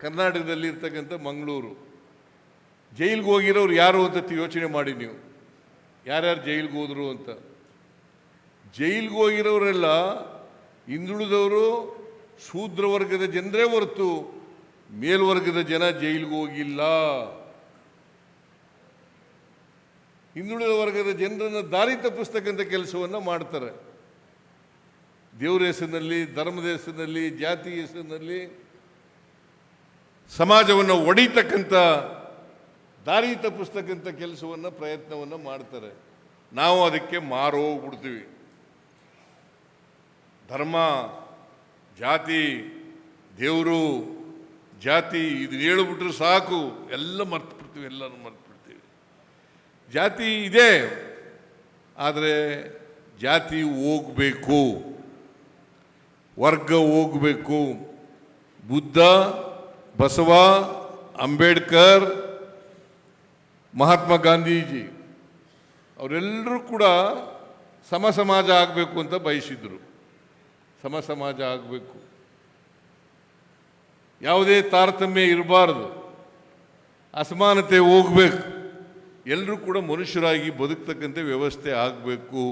ಕರ್ನಾಟಕದಲ್ಲಿ ಇರ್ತಕ್ಕಂಥ ಮಂಗಳೂರು. ಜೈಲಿಗೆ ಹೋಗಿರೋರು ಯಾರು ಅಂತ ಯೋಚನೆ ಮಾಡಿ ನೀವು. ಯಾರ್ಯಾರು ಜೈಲಿಗೆ ಹೋದರು ಅಂತ. ಜೈಲಿಗೆ ಹೋಗಿರೋರೆಲ್ಲ ಹಿಂದುಳಿದವರು ಶೂದ್ರ ವರ್ಗದ ಜನರೇ ಹೊರತು ಮೇಲ್ವರ್ಗದ ಜನ ಜೈಲಿಗೆ ಹೋಗಿಲ್ಲ. ಹಿಂದುಳಿದ ವರ್ಗದ ಜನರನ್ನು ದಾರಿ ತಪ್ಪಿಸ್ತಕ್ಕಂಥ ಕೆಲಸವನ್ನು ಮಾಡ್ತಾರೆ. ದೇವ್ರ ಹೆಸರಿನಲ್ಲಿ, ಧರ್ಮದ ಹೆಸರಿನಲ್ಲಿ ಜಾತಿ ಹೆಸರಿನಲ್ಲಿ ಸಮಾಜವನ್ನು ಒಡಿತಕ್ಕಂಥ, ದಾರಿ ತಪ್ಪಿಸ್ತಕ್ಕಂಥ ಕೆಲಸವನ್ನು, ಪ್ರಯತ್ನವನ್ನು ಮಾಡ್ತಾರೆ. ನಾವು ಅದಕ್ಕೆ ಮಾರೋಗ್ಬಿಡ್ತೀವಿ ಧರ್ಮ, ಜಾತಿ, ದೇವರು, ಜಾತಿ ಇದು ಹೇಳ್ಬಿಟ್ರೆ ಸಾಕು. ಎಲ್ಲ ಮರ್ತು ಬಿಡ್ತೀವಿ ಎಲ್ಲನೂ ಮರ್ತು ಬಿಡ್ತೀವಿ ಜಾತಿ ಇದೆ, ಆದರೆ ಜಾತಿ ಹೋಗಬೇಕು. ವರ್ಗ ಹೋಗಬೇಕು. ಬುದ್ಧ ಬಸವ ಅಂಬೇಡ್ಕರ್, ಮಹಾತ್ಮ ಗಾಂಧೀಜಿ, ಅವರೆಲ್ಲರೂ ಕೂಡ ಸಮ ಸಮಾಜ ಆಗಬೇಕು ಅಂತ ಬಯಸಿದ್ರು. ಸಮ ಸಮಾಜ ಆಗಬೇಕು. ಯಾವುದೇ ತಾರತಮ್ಯ ಇರಬಾರ್ದು. ಅಸಮಾನತೆ ಹೋಗ್ಬೇಕು. ಎಲ್ಲರೂ ಕೂಡ ಮನುಷ್ಯರಾಗಿ ಬದುಕ್ತಕ್ಕಂಥ ವ್ಯವಸ್ಥೆ ಆಗಬೇಕು.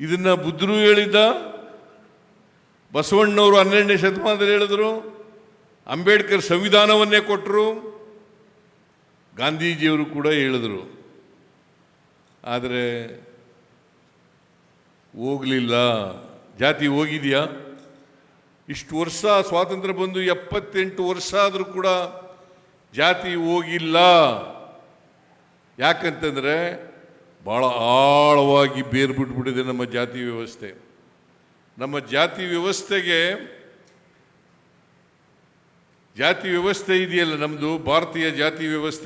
ಇದನ್ನು ಬುದ್ಧರು ಹೇಳಿದ್ದ ಬಸವಣ್ಣವರು ಹನ್ನೆರಡನೇ ಶತಮಾನದಲ್ಲಿ ಹೇಳಿದ್ರು, ಅಂಬೇಡ್ಕರ್ ಸಂವಿಧಾನವನ್ನೇ ಕೊಟ್ಟರು ಗಾಂಧೀಜಿಯವರು ಕೂಡ ಹೇಳಿದರು. ಆದರೆ, ಹೋಗಲಿಲ್ಲ. ಜಾತಿ ಹೋಗಿದೆಯಾ? ಇಷ್ಟು ವರ್ಷ ಸ್ವಾತಂತ್ರ್ಯ ಬಂದು ಎಪ್ಪತ್ತೆಂಟು ವರ್ಷ ಆದರೂ ಕೂಡ ಜಾತಿ ಹೋಗಿಲ್ಲ. ಯಾಕಂತಂದರೆ ಭಾಳ ಆಳವಾಗಿ ಬೇರು ಬಿಟ್ಬಿಟ್ಟಿದೆ ನಮ್ಮ ಜಾತಿ ವ್ಯವಸ್ಥೆ. ನಮ್ಮ ಜಾತಿ ವ್ಯವಸ್ಥೆಗೆ ಜಾತಿ ವ್ಯವಸ್ಥೆ ಇದೆಯಲ್ಲ ನಮ್ಮದು ಭಾರತೀಯ ಜಾತಿ ವ್ಯವಸ್ಥೆ.